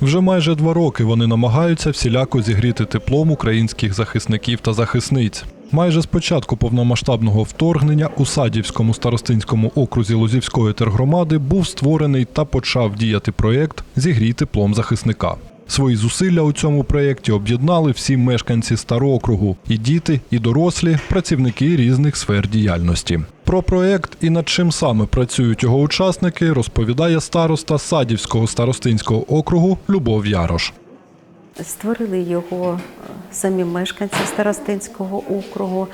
Вже майже два роки вони намагаються всіляко зігріти теплом українських захисників та захисниць. Майже з початку повномасштабного вторгнення у Садівському старостинському окрузі Лозівської тергромади був створений та почав діяти проєкт Зігрій теплом захисника. Свої зусилля у цьому проєкті об'єднали всі мешканці староокругу і діти, і дорослі, працівники різних сфер діяльності. Про проєкт і над чим саме працюють його учасники, розповідає староста Садівського старостинського округу Любов Ярош. Створили його е, самі мешканці Старостинського округу.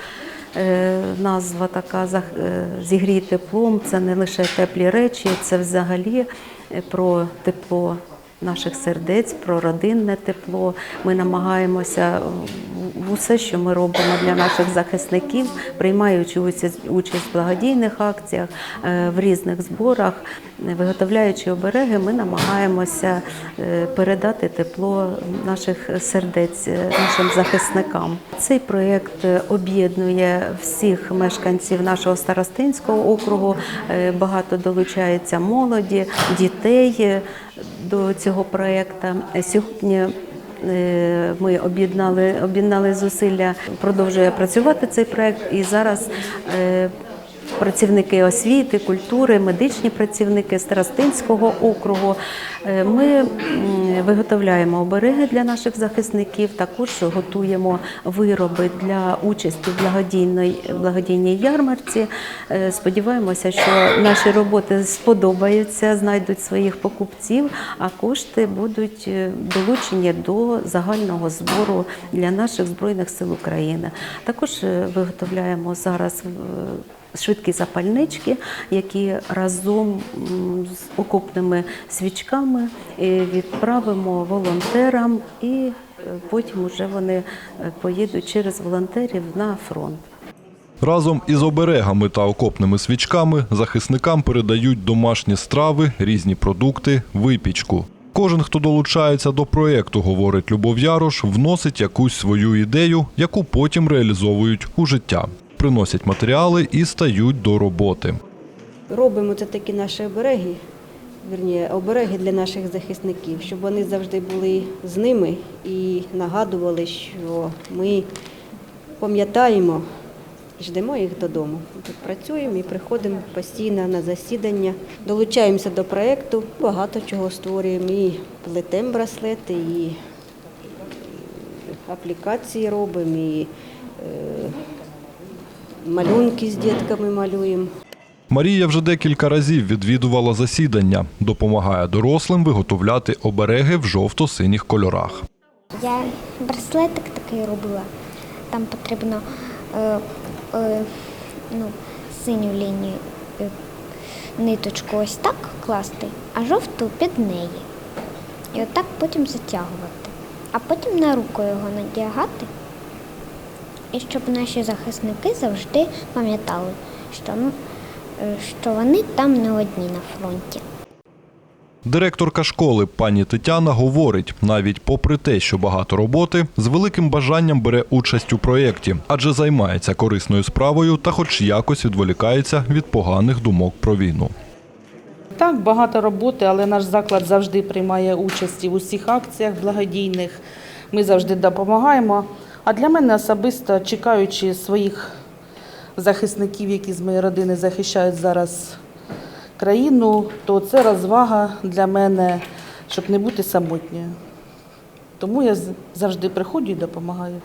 Е, Назва така «Зах- е, зігрій теплом. Це не лише теплі речі, це взагалі про тепло наших сердець, про родинне тепло. Ми намагаємося в- в усе, що ми робимо для наших захисників, приймаючи участь в благодійних акціях, е, в різних зборах, е, виготовляючи обереги, ми намагаємося е, передати тепло наших сердець е, нашим захисникам. Цей проєкт е, об'єднує всіх мешканців нашого старостинського округу. Е, Багато долучається молоді, дітей е, до цього проєкту. Сьогодні Е, Ми об'єднали об'єднали зусилля. Продовжує працювати цей проект, і зараз е, працівники освіти, культури, медичні працівники Старостинського округу. е, Ми виготовляємо обереги для наших захисників. Також готуємо вироби для участі в благодійній ярмарці. Е, Сподіваємося, що наші роботи сподобаються, знайдуть своїх покупців, а кошти будуть е, долучені до загального збору для наших збройних сил України. Також виготовляємо зараз швидкі запальнички, які разом з окопними свічками е, відправимо волонтерам, і е, потім вже вони е, поїдуть через волонтерів на фронт. Разом із оберегами та окопними свічками захисникам передають домашні страви, різні продукти, випічку. Кожен, хто долучається до проєкту, говорить Любов Ярош, вносить якусь свою ідею, яку потім реалізовують у життя. Приносять матеріали і стають до роботи. Робимо це такі наші обереги, вірні, обереги для наших захисників, щоб вони завжди були з ними і нагадували, що ми пам'ятаємо і ждемо їх додому. Тут працюємо і приходимо постійно на засідання, долучаємося до проєкту, багато чого створюємо, і плетемо браслети, і аплікації робимо, і е, малюнки з дітками малюємо. Марія вже декілька разів відвідувала засідання, допомагає дорослим виготовляти обереги в жовто-синіх кольорах. Я браслетик такий робила. Там потрібно е, е, ну, синю лінію е, ниточку ось так класти, а жовту під неї. І отак потім затягувати. А потім на руку його надягати. І щоб наші захисники завжди пам'ятали, що, е, що вони там не одні на фронті. Директорка школи пані Тетяна говорить, навіть попри те, що багато роботи, з великим бажанням бере участь у проєкті, адже займається корисною справою та хоч якось відволікається від поганих думок про війну. Так, багато роботи, але наш заклад завжди приймає участь в усіх акціях благодійних. Ми завжди допомагаємо. А для мене особисто, чекаючи своїх захисників, які з моєї родини захищають зараз країну, то це розвага для мене, щоб не бути самотньою. Тому я завжди приходжу і допомагаю.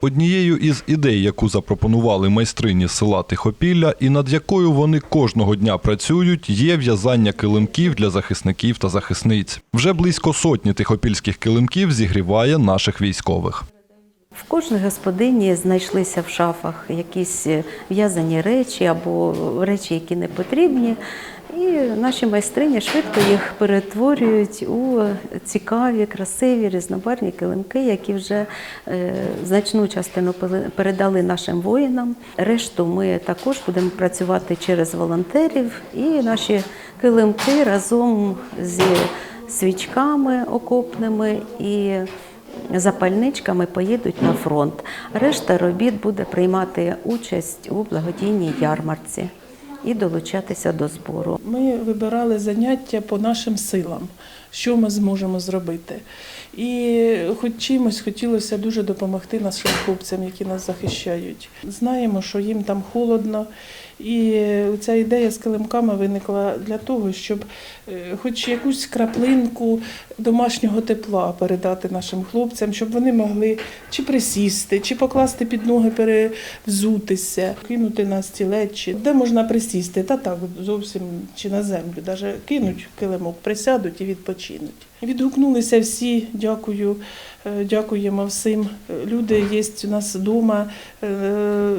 Однією із ідей, яку запропонували майстрині села Тихопілля, і над якою вони кожного дня працюють, є в'язання килимків для захисників та захисниць. Вже близько сотні тихопільських килимків зігріває наших військових. В кожній господині знайшлися в шафах якісь е, в'язані речі або речі, які не потрібні. І наші майстрині швидко їх перетворюють у цікаві, красиві, різнобарні килимки, які вже е, значну частину передали нашим воїнам. Решту ми також будемо працювати через волонтерів, і наші килимки разом зі свічками окопними і запальничками поїдуть на фронт. Решта робіт буде приймати участь у благодійній ярмарці і долучатися до збору. Ми вибирали заняття по нашим силам, що ми зможемо зробити. І хоч чимось хотілося дуже допомогти нашим хлопцям, які нас захищають. Знаємо, що їм там холодно. І ця ідея з килимками виникла для того, щоб е, хоч якусь краплинку домашнього тепла передати нашим хлопцям, щоб вони могли чи присісти, чи покласти під ноги, перевзутися, кинути на стілець, чи де можна присісти, та так зовсім чи на землю, навіть кинуть килимок, присядуть і відпочинуть. Відгукнулися всі, дякую, е, дякуємо всім. Люди є у нас вдома,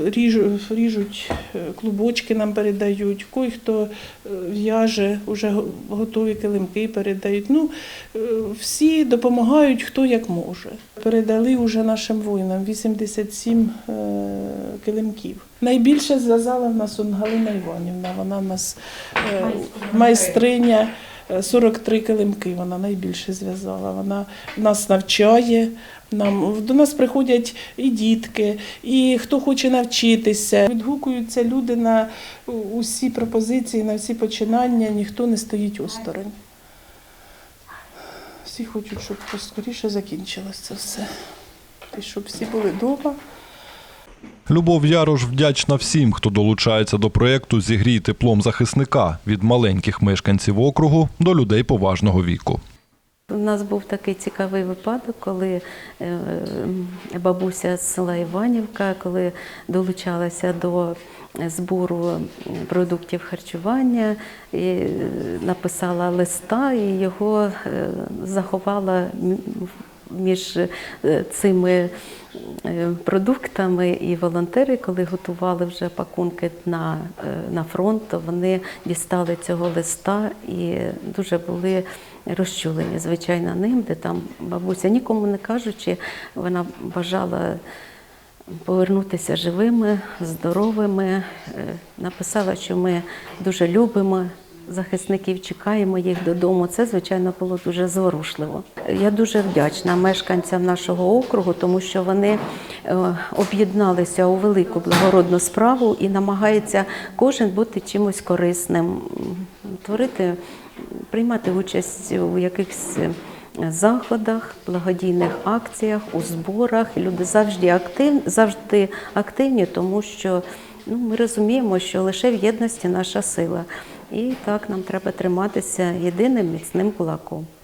ріжуть, ріжуть е, клубочки нам передають, кой хто е, в'яже, вже готові килимки передають. Ну, е, всі допомагають, хто як може. Передали вже нашим воїнам 87 е, килимків. Найбільше зв'язала в нас Галина Іванівна. Вона в нас е, майстриня. Е, 43 килимки вона найбільше зв'язала. Вона нас навчає. Нам до нас приходять і дітки, і хто хоче навчитися. Відгукуються люди на усі пропозиції, на всі починання. Ніхто не стоїть осторонь. Всі хочуть, щоб поскоріше закінчилось це все. І щоб всі були вдома. Любов Ярош вдячна всім, хто долучається до проєкту Зігрій теплом захисника від маленьких мешканців округу до людей поважного віку. У нас був такий цікавий випадок, коли е, бабуся з села Іванівка, коли долучалася до збору продуктів харчування, і написала листа і його е, заховала між е, цими е, продуктами і волонтери, коли готували вже пакунки на, е, на фронт, то вони дістали цього листа і дуже були розчулені, звичайно, ним, де там бабуся, нікому не кажучи, вона бажала повернутися живими, здоровими. Написала, що ми дуже любимо захисників, чекаємо їх додому. Це, звичайно, було дуже зворушливо. Я дуже вдячна мешканцям нашого округу, тому що вони е, об'єдналися у велику благородну справу і намагаються кожен бути чимось корисним, творити, приймати участь у якихось е, заходах, благодійних акціях, у зборах. Люди завжди активні, завжди активні, тому що ну, ми розуміємо, що лише в єдності наша сила. І так нам треба триматися єдиним міцним кулаком.